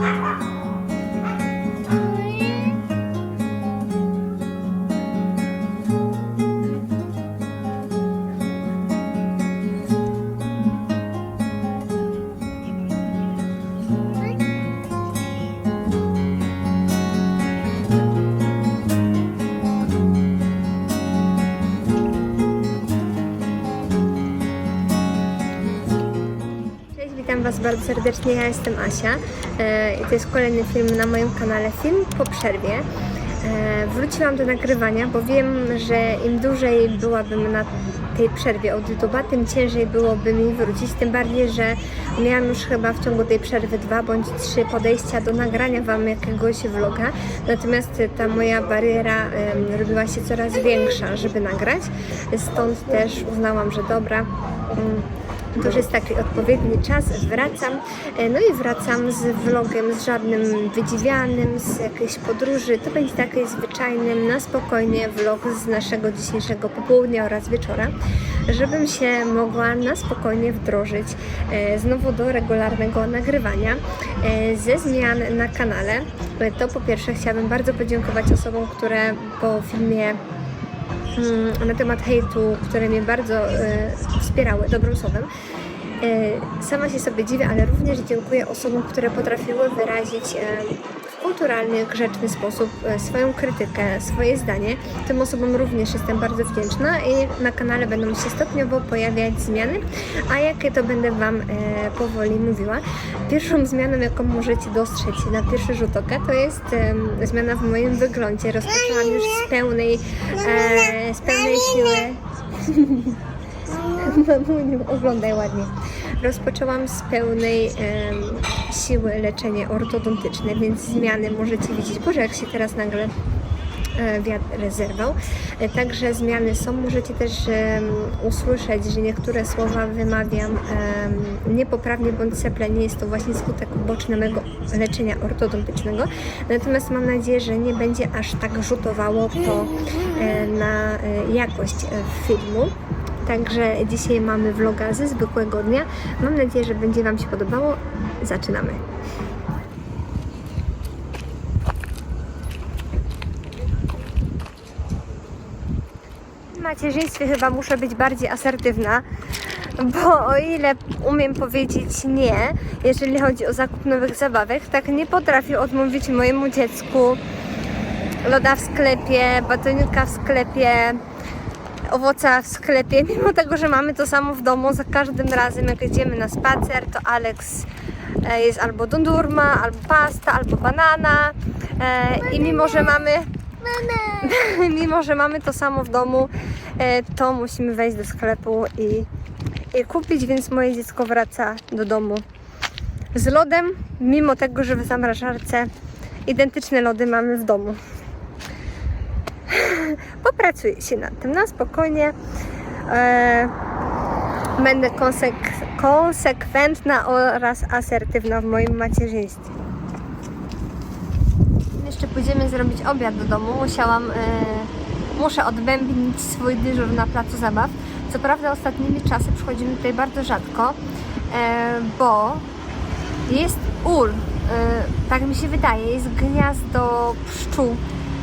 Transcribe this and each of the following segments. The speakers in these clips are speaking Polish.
Ha ha ha! Bardzo serdecznie. Ja jestem Asia e, i to jest kolejny film na moim kanale Film po przerwie. E, wróciłam do nagrywania, bo wiem, że im dłużej byłabym na tej przerwie od YouTube'a, tym ciężej byłoby mi wrócić. Tym bardziej, że miałam już chyba w ciągu tej przerwy dwa bądź trzy podejścia do nagrania Wam jakiegoś vloga. Natomiast ta moja bariera em, robiła się coraz większa, żeby nagrać. Stąd też uznałam, że dobra. mm, to już jest taki odpowiedni czas, wracam. E, No i wracam z vlogiem, z żadnym wydziwianym, z jakiejś podróży. To będzie taki zwyczajny, na spokojnie vlog z naszego dzisiejszego popołudnia oraz wieczora, żebym się mogła na spokojnie wdrożyć e, znowu do regularnego nagrywania e, ze zmian na kanale. To po pierwsze chciałabym bardzo podziękować osobom, które po filmie mm, na temat hejtu, które mnie bardzo wspierały dobrym słowem. E, sama się sobie dziwię, ale również dziękuję osobom, które potrafiły wyrazić e, w kulturalny, grzeczny sposób e, swoją krytykę, swoje zdanie. Tym osobom również jestem bardzo wdzięczna i na kanale będą się stopniowo pojawiać zmiany, a jakie to będę Wam powoli mówiła. Pierwszą zmianą, jaką możecie dostrzec na pierwszy rzut oka, to jest zmiana w moim wyglądzie. Rozpoczęłam już z pełnej, z pełnej siły. Mamuniu, oglądaj ładnie. Rozpoczęłam z pełnej siły leczenie ortodontyczne, więc zmiany możecie widzieć. Boże, jak się teraz nagle e, wiatr zerwał. E, Także zmiany są. Możecie też em, usłyszeć, że niektóre słowa wymawiam em, niepoprawnie bądź seple. Nie jest to właśnie skutek uboczny mego leczenia ortodontycznego. Natomiast mam nadzieję, że nie będzie aż tak rzutowało to e, na jakość filmu. Także dzisiaj mamy vloga ze zwykłego dnia. Mam nadzieję, że będzie Wam się podobało. Zaczynamy. W macierzyństwie chyba muszę być bardziej asertywna, bo o ile umiem powiedzieć nie, jeżeli chodzi o zakup nowych zabawek, tak nie potrafię odmówić mojemu dziecku loda w sklepie, batonika w sklepie, owoca w sklepie, mimo tego, że mamy to samo w domu, za każdym razem jak idziemy na spacer, to Alex e, jest albo dondurma, albo pasta, albo banana e, i mimo, że mamy mimo, że mamy to samo w domu, e, to musimy wejść do sklepu i, i kupić, więc moje dziecko wraca do domu z lodem, mimo tego, że w zamrażarce identyczne lody mamy w domu. Popracuję się nad tym na spokojnie. E, będę konsek- konsekwentna oraz asertywna w moim macierzyństwie. Jeszcze pójdziemy zrobić obiad do domu. Musiałam, e, muszę odbębnić swój dyżur na placu zabaw. Co prawda ostatnimi czasy przychodzimy tutaj bardzo rzadko, e, bo jest ul, e, tak mi się wydaje, jest gniazdo pszczół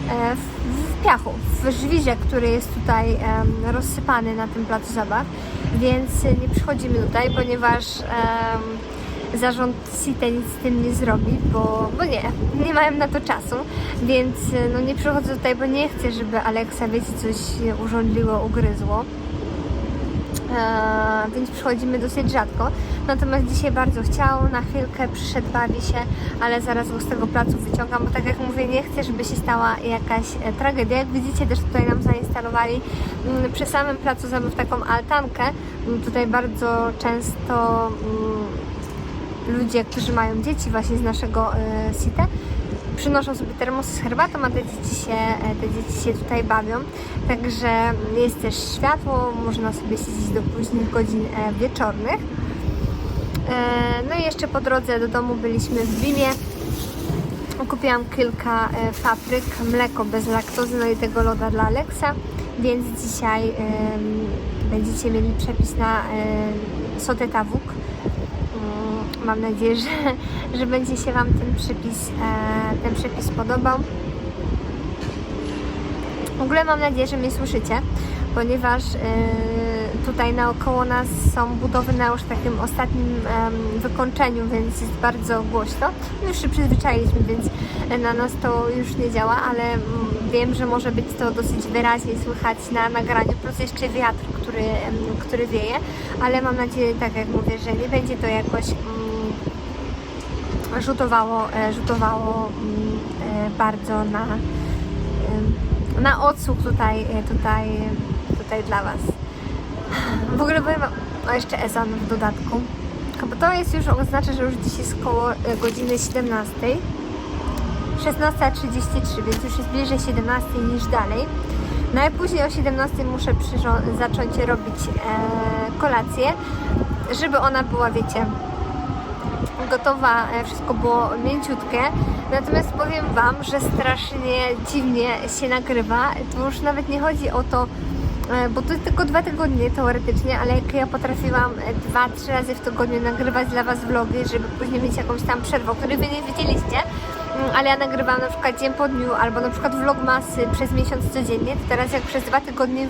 e, w, piachu, w żwirze, który jest tutaj em, rozsypany na tym placu zabaw, więc nie przychodzimy tutaj, ponieważ em, zarząd Cite nic z tym nie zrobi, bo, bo nie, nie mają na to czasu, więc e, no nie przychodzę tutaj, bo nie chcę, żeby Aleksa, wiecie, coś urządliło, ugryzło. Eee, więc przychodzimy dosyć rzadko. Natomiast dzisiaj bardzo chciał, na chwilkę przyszedł, bawi się, ale zaraz go z tego placu wyciągam, bo tak jak mówię, nie chcę, żeby się stała jakaś e, tragedia. Jak widzicie, też tutaj nam zainstalowali mm, przy samym placu zabaw taką altankę. Mm, Tutaj bardzo często mm, ludzie, którzy mają dzieci właśnie z naszego e, site, przynoszą sobie termosy z herbatą, a te dzieci się, e, te dzieci się tutaj bawią. Także jest też światło, można sobie siedzieć do późnych godzin e, wieczornych. E, No i jeszcze po drodze do domu byliśmy w Bimie. Kupiłam kilka papryk, mleko bez laktozy, no i tego loda dla Alexa, więc dzisiaj będziecie mieli przepis na sotę tawuk. Mam nadzieję, że, że będzie się Wam ten przepis, e, ten przepis podobał. W ogóle mam nadzieję, że mnie słyszycie, ponieważ e, tutaj naokoło nas są budowy na już takim ostatnim wykończeniu, więc jest bardzo głośno. My już się przyzwyczailiśmy, więc na nas to już nie działa, ale mm, wiem, że może być to dosyć wyraźnie słychać na nagraniu, plus jeszcze wiatr, który, który wieje, ale mam nadzieję, tak jak mówię, że nie będzie to jakoś mm, rzutowało, e, rzutowało e, bardzo na, em, na odsłuch tutaj, e, tutaj, tutaj dla Was. W ogóle powiem o jeszcze Ezan w dodatku, bo to jest już, oznacza, że już dziś jest koło e, godziny 17. 16.33, więc już jest bliżej 17 niż dalej. Najpóźniej o 17 muszę zacząć robić e, kolację, żeby ona była, wiecie, gotowa, e, wszystko było mięciutkie. Natomiast powiem Wam, że strasznie dziwnie się nagrywa. To już nawet nie chodzi o to, e, bo to jest tylko dwa tygodnie teoretycznie, ale jak ja potrafiłam e, dwa, trzy razy w tygodniu nagrywać dla Was vlogi, żeby później mieć jakąś tam przerwę, której Wy nie widzieliście, mm, ale ja nagrywam na przykład dzień po dniu, albo na przykład vlogmasy przez miesiąc codziennie, to teraz jak przez dwa tygodnie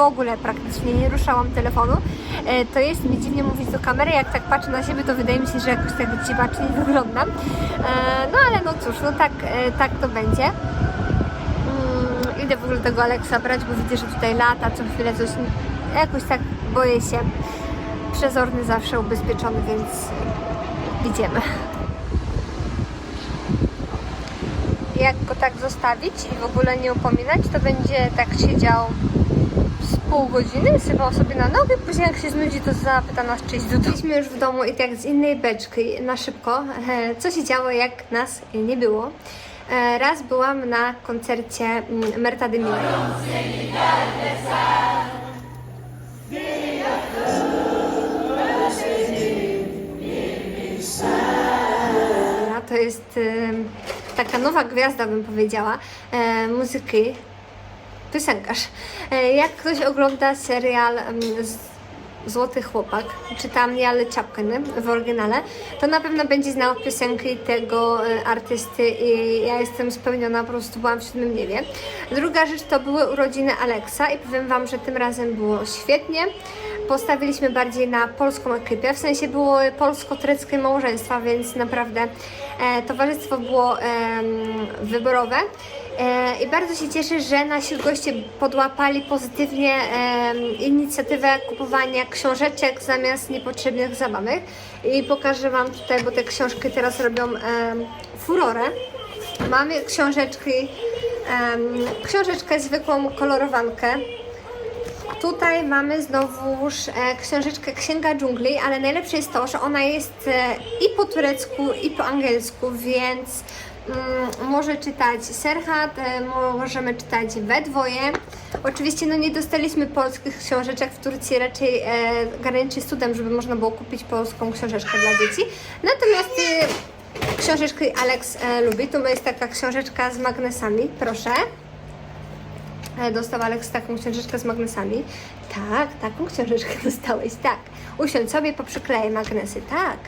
w ogóle praktycznie nie ruszałam telefonu, e, to jest mi dziwnie mówić do kamery, jak tak patrzę na siebie, to wydaje mi się, że jakoś tak dziwacznie wyglądam. E, No ale no cóż, no tak, e, tak to będzie. Mm, Idę w ogóle tego Aleksa brać, bo widzę, że tutaj lata, co chwilę coś, jakoś tak boję się. Przezorny zawsze ubezpieczony, więc idziemy. Jak go tak zostawić i w ogóle nie upominać, to będzie tak siedział pół godziny, sypał sobie na nogi, później jak się znudzi, to zapyta nas, czy iść do domu. Byliśmy już w domu i tak z innej beczki na szybko, e, co się działo, jak nas nie było. E, Raz byłam na koncercie mm, Merta de Mille. A To jest em, taka nowa gwiazda, bym powiedziała, e, muzyki, piosenkarz. E, Jak ktoś ogląda serial Złoty Chłopak, czy tam Jale Chapkin w oryginale, to na pewno będzie znał piosenki tego e, artysty i ja jestem spełniona, po prostu byłam w siódmym niebie. Druga rzecz to były urodziny Aleksa i powiem Wam, że tym razem było świetnie. Postawiliśmy bardziej na polską ekipę, w sensie było polsko-tureckie małżeństwa, więc naprawdę e, towarzystwo było em, wyborowe. E, I bardzo się cieszę, że nasi goście podłapali pozytywnie inicjatywę kupowania książeczek zamiast niepotrzebnych zabawek. I pokażę Wam tutaj, bo te książki teraz robią furorę. Mamy książeczki, książeczkę zwykłą kolorowankę. Tutaj mamy znowuż e, książeczkę Księga Dżungli, ale najlepsze jest to, że ona jest e, i po turecku, i po angielsku, więc może czytać Serhat, e, możemy czytać we dwoje. Oczywiście no nie dostaliśmy polskich książeczek w Turcji, raczej e, graniczy z cudem, żeby można było kupić polską książeczkę dla dzieci. Natomiast e, książeczki Alex e, lubi, tu jest taka książeczka z magnesami, proszę. E, Dostał Aleks taką książeczkę z magnesami. Tak, taką książeczkę dostałeś, tak. Usiądź sobie, poprzyklejaj magnesy, tak.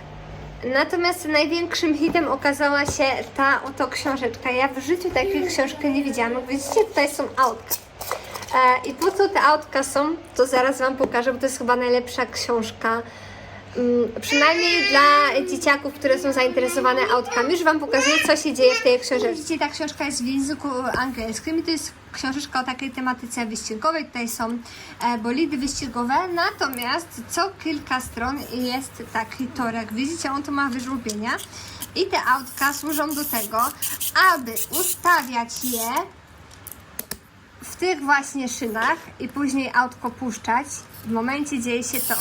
Natomiast największym hitem okazała się ta oto książeczka. Ja w życiu takiej książki nie widziałam. Widzicie, tutaj są autka. E, I po co te autka są, to zaraz Wam pokażę, bo to jest chyba najlepsza książka. Mm, przynajmniej dla dzieciaków, które są zainteresowane autkami. Już Wam pokazuję, co się dzieje w tej książeczce. Ta książka jest w języku angielskim i to jest książeczka o takiej tematyce wyścigowej. Tutaj są e, bolidy wyścigowe, natomiast co kilka stron jest taki torek. Widzicie, on tu ma wyżłobienia i te autka służą do tego, aby ustawiać je w tych właśnie szynach i później autko puszczać. W momencie dzieje się to.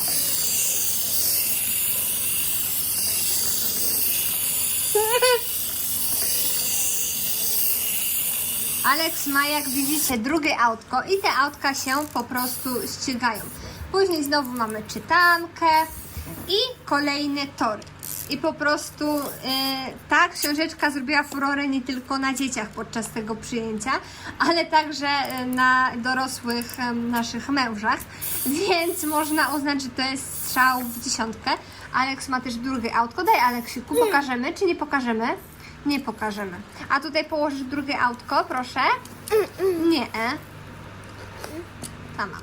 Alex ma, jak widzicie, drugie autko i te autka się po prostu ścigają. Później znowu mamy czytankę i kolejny tor. I po prostu e, ta książeczka zrobiła furorę nie tylko na dzieciach podczas tego przyjęcia, ale także e, na dorosłych e, naszych mężach, więc można uznać, że to jest strzał w dziesiątkę. Aleks ma też drugie autko. Daj Aleksiku, pokażemy czy nie pokażemy? Nie pokażemy. A tutaj położysz drugie autko, proszę? Nie. Tam mam.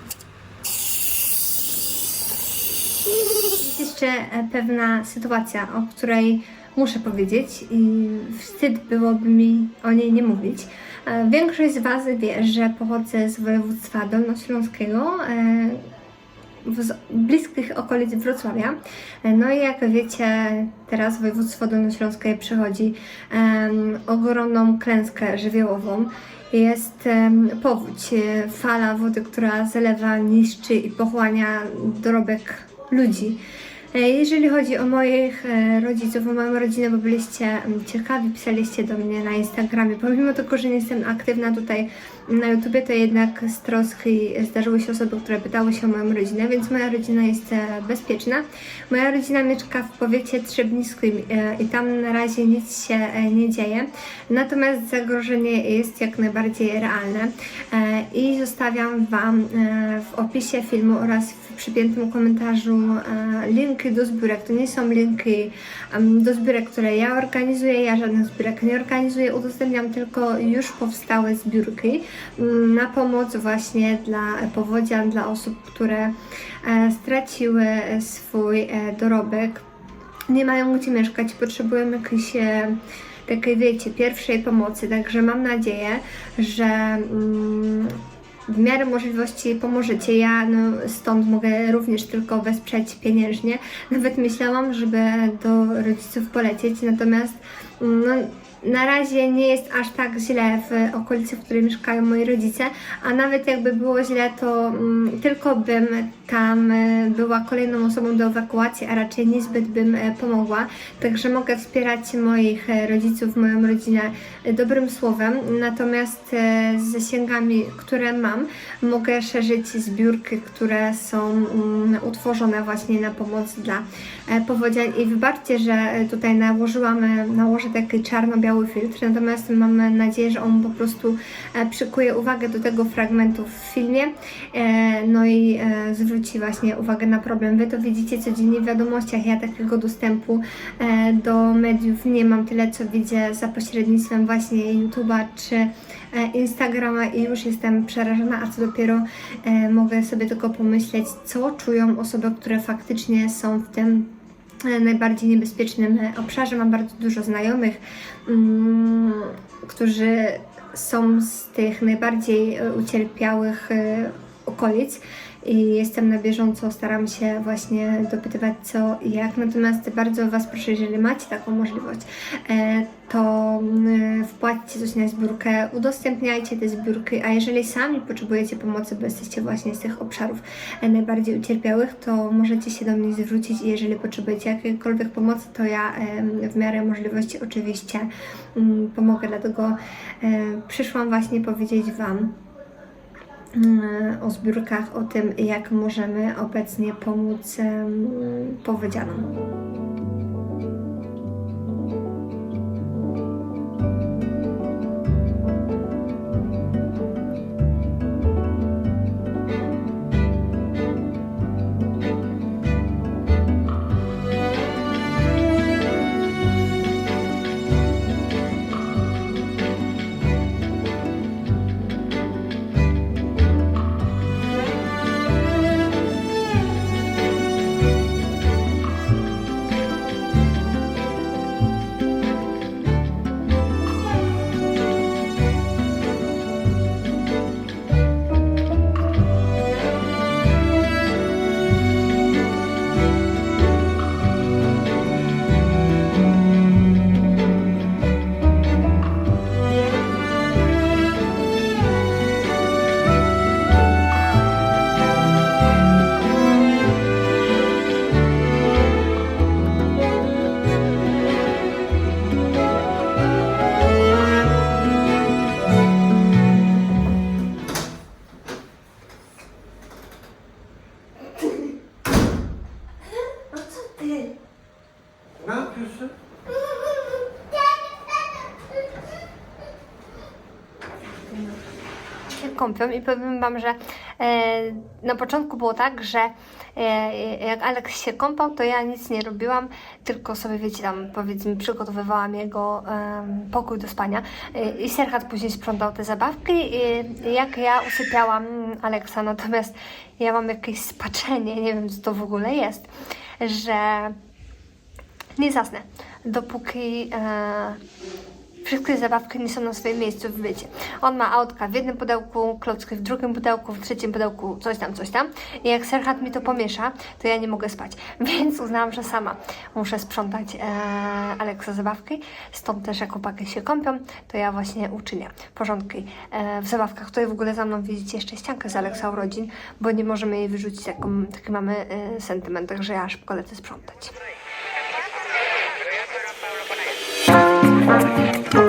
Jest jeszcze e, pewna sytuacja, o której muszę powiedzieć i wstyd byłoby mi o niej nie mówić. E, Większość z Was wie, że pochodzę z województwa dolnośląskiego, e, z bliskich okolic Wrocławia. No i jak wiecie, teraz województwo dolnośląskie przechodzi em, ogromną klęskę żywiołową. Jest em, powódź, e, fala wody, która zalewa, niszczy i pochłania dorobek ludzi. E, Jeżeli chodzi o moich e, rodziców, o moją rodzinę, bo byliście ciekawi, pisaliście do mnie na Instagramie, pomimo tego, że nie jestem aktywna tutaj na YouTubie, to jednak z troski zdarzyły się osoby, które pytały się o moją rodzinę, więc moja rodzina jest e, bezpieczna. Moja rodzina mieszka w powiecie trzebniskim e, i tam na razie nic się e, nie dzieje, natomiast zagrożenie jest jak najbardziej realne i zostawiam Wam w opisie filmu oraz w przypiętym komentarzu linki do zbiórek. To nie są linki do zbiórek, które ja organizuję, ja żadnych zbiórek nie organizuję, udostępniam tylko już powstałe zbiórki na pomoc właśnie dla powodzian, dla osób, które e, straciły swój e, dorobek, nie mają gdzie mieszkać, potrzebują jakiejś takiej, wiecie, pierwszej pomocy. Także mam nadzieję, że mm, w miarę możliwości pomożecie. Ja no, stąd mogę również tylko wesprzeć pieniężnie. Nawet myślałam, żeby do rodziców polecieć, natomiast mm, no, na razie nie jest aż tak źle w okolicy, w której mieszkają moi rodzice, a nawet jakby było źle, to mm, tylko bym tam e, była kolejną osobą do ewakuacji, a raczej niezbyt bym e, pomogła. Także mogę wspierać moich e, rodziców, moją rodzinę e, dobrym słowem, natomiast e, z zasięgami, które mam, mogę szerzyć zbiórki, które są mm, utworzone właśnie na pomoc dla powodzian. I wybaczcie, że tutaj nałożyłam, e, nałożę taki czarno-biały filtr, natomiast mam nadzieję, że on po prostu e, przykuje uwagę do tego fragmentu w filmie, e, no i e, zwróci właśnie uwagę na problem. Wy to widzicie codziennie w wiadomościach, ja takiego dostępu do mediów nie mam, tyle co widzę za pośrednictwem właśnie YouTube'a czy Instagrama i już jestem przerażona, a co dopiero mogę sobie tylko pomyśleć, co czują osoby, które faktycznie są w tym najbardziej niebezpiecznym e, obszarze. Mam bardzo dużo znajomych, mm, którzy są z tych najbardziej e, ucierpiałych e, okolic i jestem na bieżąco, staram się właśnie dopytywać co i jak. Natomiast bardzo Was proszę, jeżeli macie taką możliwość, e, to mm, wpłaćcie coś na zbiórkę, udostępniajcie te zbiórki, a jeżeli sami potrzebujecie pomocy, bo jesteście właśnie z tych obszarów e, najbardziej ucierpiałych, to możecie się do mnie zwrócić i jeżeli potrzebujecie jakiejkolwiek pomocy, to ja em, w miarę możliwości oczywiście mm, pomogę, dlatego e, przyszłam właśnie powiedzieć Wam, o zbiórkach, o tym, jak możemy obecnie pomóc em, i powiem Wam, że e, na początku było tak, że e, jak Alex się kąpał, to ja nic nie robiłam, tylko sobie, wiecie, tam powiedzmy przygotowywałam jego em, pokój do spania. E, i Serhat później sprzątał te zabawki. I jak ja usypiałam Alexa, natomiast ja mam jakieś spaczenie, nie wiem co to w ogóle jest, że nie zasnę, dopóki e, wszystkie zabawki nie są na swoim miejscu w bycie. On ma autka w jednym pudełku, klocki w drugim pudełku, w trzecim pudełku, coś tam, coś tam. I jak Serhat mi to pomiesza, to ja nie mogę spać. Więc uznałam, że sama muszę sprzątać e, Aleksa zabawki. Stąd też jak chłopaki się kąpią, to ja właśnie uczynię porządki e, w zabawkach. Tutaj w ogóle za mną widzicie jeszcze ściankę z Aleksa urodzin, bo nie możemy jej wyrzucić, taką, taki mamy e, sentyment, także ja szybko lecę sprzątać. Thank you.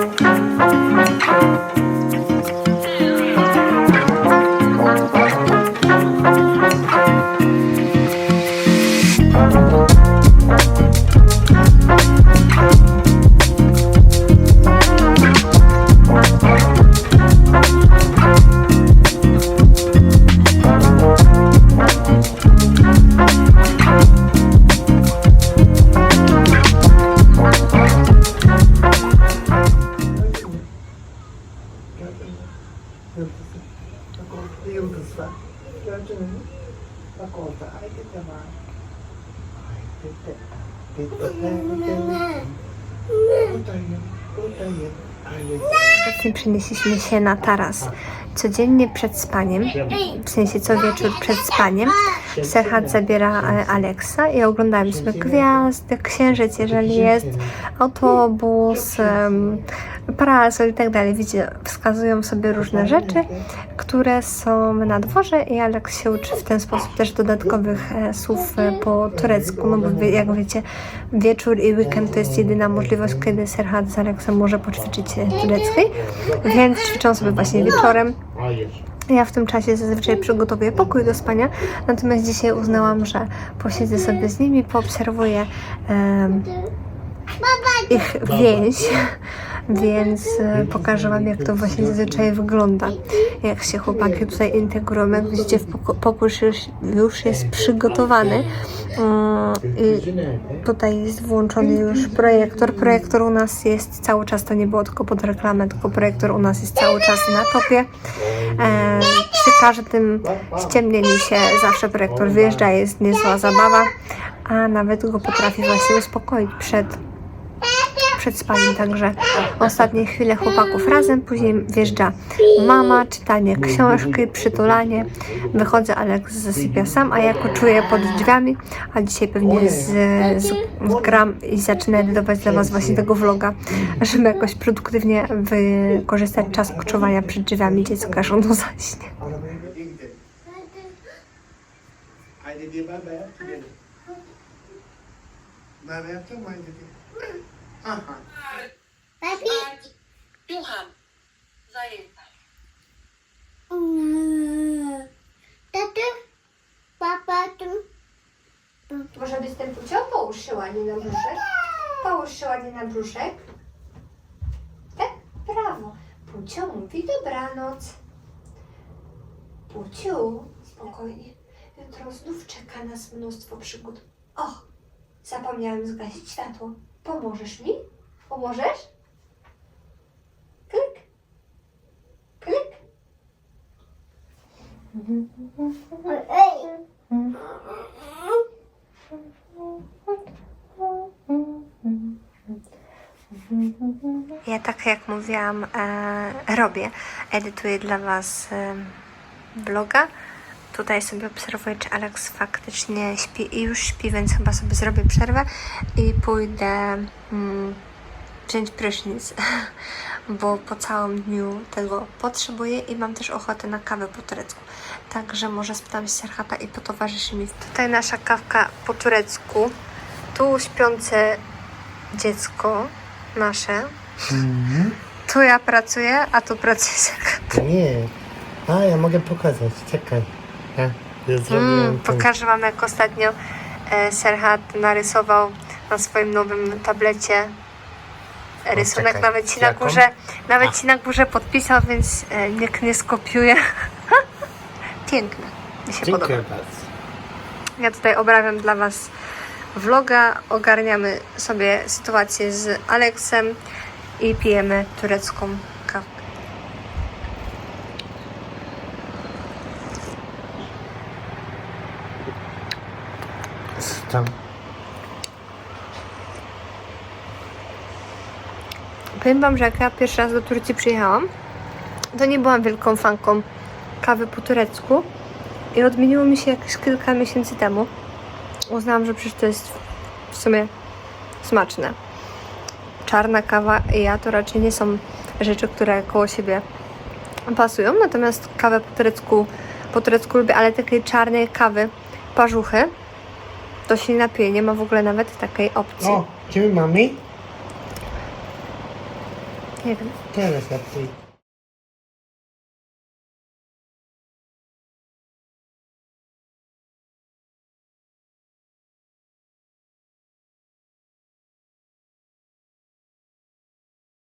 Obecnie przenieśliśmy się na taras. Codziennie przed spaniem, w sensie co wieczór przed spaniem, Serhat zabiera e, Alexa i oglądamy sobie gwiazdy, księżyc, jeżeli jest, autobus, parasol i tak dalej. Widzicie, wskazują sobie różne rzeczy, które są na dworze i Alex się uczy w ten sposób też dodatkowych e, słów e, po turecku, no bo jak wiecie, wieczór i weekend to jest jedyna możliwość, kiedy Serhat z Alexem może poćwiczyć tureckiej, więc ćwiczą sobie właśnie wieczorem. Ja w tym czasie zazwyczaj przygotowuję pokój do spania, natomiast dzisiaj uznałam, że posiedzę sobie z nimi, poobserwuję em, ich więź, więc e, pokażę Wam, jak to właśnie zazwyczaj wygląda, jak się chłopaki tutaj integrują. Jak widzicie, w poko- pokój już, już jest przygotowany. Mm, i? Tutaj jest włączony już projektor. Projektor u nas jest cały czas, to nie było tylko pod reklamę, tylko projektor u nas jest cały czas na topie. E, przy każdym ściemnieniu się zawsze projektor wyjeżdża, jest niezła zabawa, a nawet go potrafi właśnie uspokoić przed, przed spaniem. Także ostatnie chwile chłopaków razem, później wjeżdża mama, czytanie książki, przytulanie. Wychodzę, Aleks zasypia sam, a ja koczuję pod drzwiami, a dzisiaj pewnie z, z, gram i zacznę edytować dla Was właśnie tego vloga, żeby jakoś produktywnie wykorzystać czas koczowania przed drzwiami dziecka, aż ono zaśnie. Haydi diye ben beğen gidelim. Ben yaptım mı haydi diye. Aha. Słucham. Zajęta. Tatu, papa, tu. Może byś ten pucio połóż się ładnie na brzuszek. Połóż się ładnie na brzuszek. Tak? Brawo. Pucio mówi dobranoc. Puciu, spokojnie. Jutro znów czeka nas mnóstwo przygód. O, zapomniałem zgasić światło. Pomożesz mi? Pomożesz? Klik. Klik. Ej, Ja tak jak mówiłam, e, robię. Edytuję dla Was e, vloga. Tutaj sobie obserwuję, czy Alex faktycznie śpi i już śpi, więc chyba sobie zrobię przerwę i pójdę mm, wziąć prysznic, bo po całym dniu tego potrzebuję i mam też ochotę na kawę po turecku. Także może spytam się Serhata i potowarzyszy mi. Tutaj nasza kawka po turecku. Tu śpiące dziecko nasze. Tu ja pracuję, a tu pracuje Serhat. Nie. A, ja mogę pokazać. Czekaj. Ja Mm, ten... pokażę Wam, jak ostatnio e, Serhat narysował na swoim nowym tablecie rysunek. czekaj. Nawet ci na górze, nawet ci na górze podpisał, więc e, nikt nie skopiuje. Piękne. Mi się podoba. Dziękuję bardzo. Ja tutaj obrabiam dla Was vloga, ogarniamy sobie sytuację z Aleksem i pijemy turecką kawkę. Co tam? Powiem Wam, że jak ja pierwszy raz do Turcji przyjechałam, to nie byłam wielką fanką kawy po turecku i odmieniło mi się jakieś kilka miesięcy temu. Uznałam, że przecież to jest w sumie smaczne. Czarna kawa i ja to raczej nie są rzeczy, które koło siebie pasują, natomiast kawę po turecku, po turecku lubię, ale takiej czarnej kawy, parzuchy, to się napije, nie ma w ogóle nawet takiej opcji. O, gdzie mami? Nie wiem. Teraz napij.